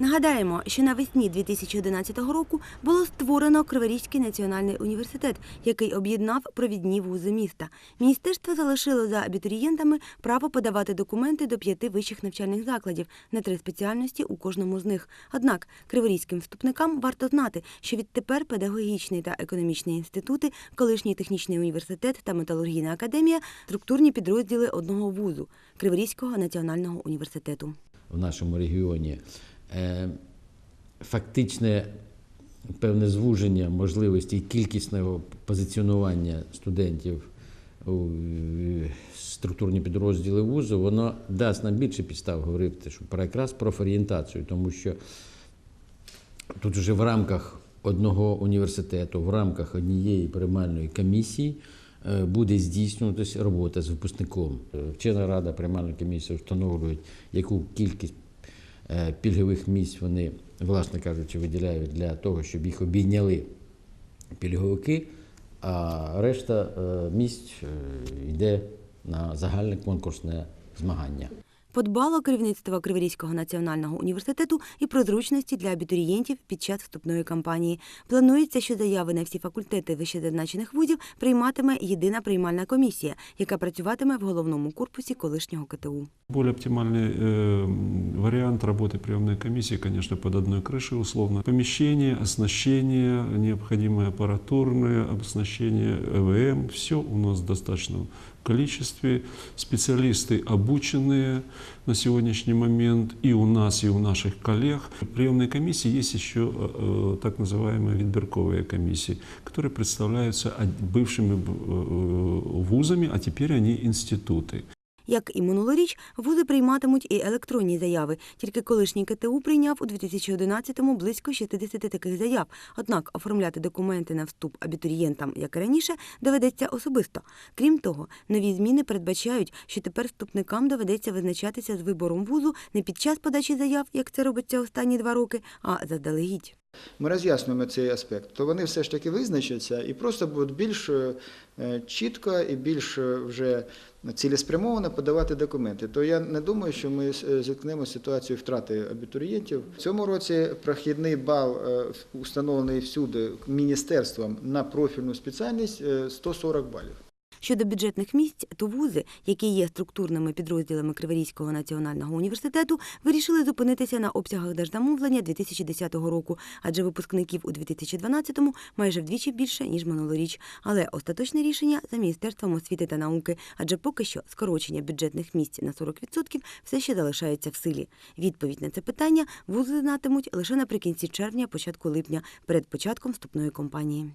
Нагадаємо, що навесні 2011 року було створено Криворізький національний університет, який об'єднав провідні вузи міста. Міністерство залишило за абітурієнтами право подавати документи до п'яти вищих навчальних закладів на три спеціальності у кожному з них. Однак криворізьким вступникам варто знати, що відтепер педагогічний та економічний інститути, колишній технічний університет та металургійна академія структурні підрозділи одного вузу Криворізького національного університету. в нашому регіоні. Е, Фактичне певне звуження можливості кількісного позиціонування студентів у структурні підрозділи вузу, воно дасть нам більше підстав говорити, що про якраз профорієнтацію, тому що тут вже в рамках одного університету, в рамках однієї приймальної комісії е, буде здійснюватися робота з випускником. Е, Вчена рада приймальної комісії встановлюють, яку кількість пільгових місць вони, власне кажучи, виділяють для того, щоб їх обійняли пільговики, а решта е, місць е, йде на загальне конкурсне змагання Подбало керівництво Криворізького національного університету і про зручності для абітурієнтів під час вступної кампанії. Планується, що заяви на всі факультети вищезазначених вузів прийматиме єдина приймальна комісія, яка працюватиме в головному корпусі колишнього КТУ. Более оптимальный э, вариант работы приемной комиссии, конечно, под одной крышей условно. Помещение, оснащение, необходимое аппаратурное оснащение, ЭВМ, все у нас в достаточном количестве. Специалисты обученные на сегодняшний момент и у нас, и у наших коллег. В приемной комиссии есть еще э, э, так называемые відбірковые комиссии, которые представляются од- бывшими э, вузами, а теперь они институты. Як і минулоріч, вузи прийматимуть і електронні заяви. Тільки колишній КТУ прийняв у 2011-му близько 60 таких заяв. Однак оформляти документи на вступ абітурієнтам, як і раніше, доведеться особисто. Крім того, нові зміни передбачають, що тепер вступникам доведеться визначатися з вибором вузу не під час подачі заяв, як це робиться останні два роки, а заздалегідь. Ми роз'яснюємо цей аспект, то вони все ж таки визначаться і просто будуть більш е, чітко і більш е, вже цілеспрямовано подавати документи. То я не думаю, що ми е, зіткнемося ситуацією втрати абітурієнтів. В цьому році прохідний бал установлений всюди міністерством на профільну спеціальність е, 140 балів. Щодо бюджетних місць, то вузи, які є структурними підрозділами Криворізького національного університету, вирішили зупинитися на обсягах держзамовлення 2010 року, адже випускників у 2012-му майже вдвічі більше ніж минулоріч. Але остаточне рішення за міністерством освіти та науки, адже поки що скорочення бюджетних місць на 40% все ще залишається в силі. Відповідь на це питання вузи знатимуть лише наприкінці червня, початку липня, перед початком вступної кампанії.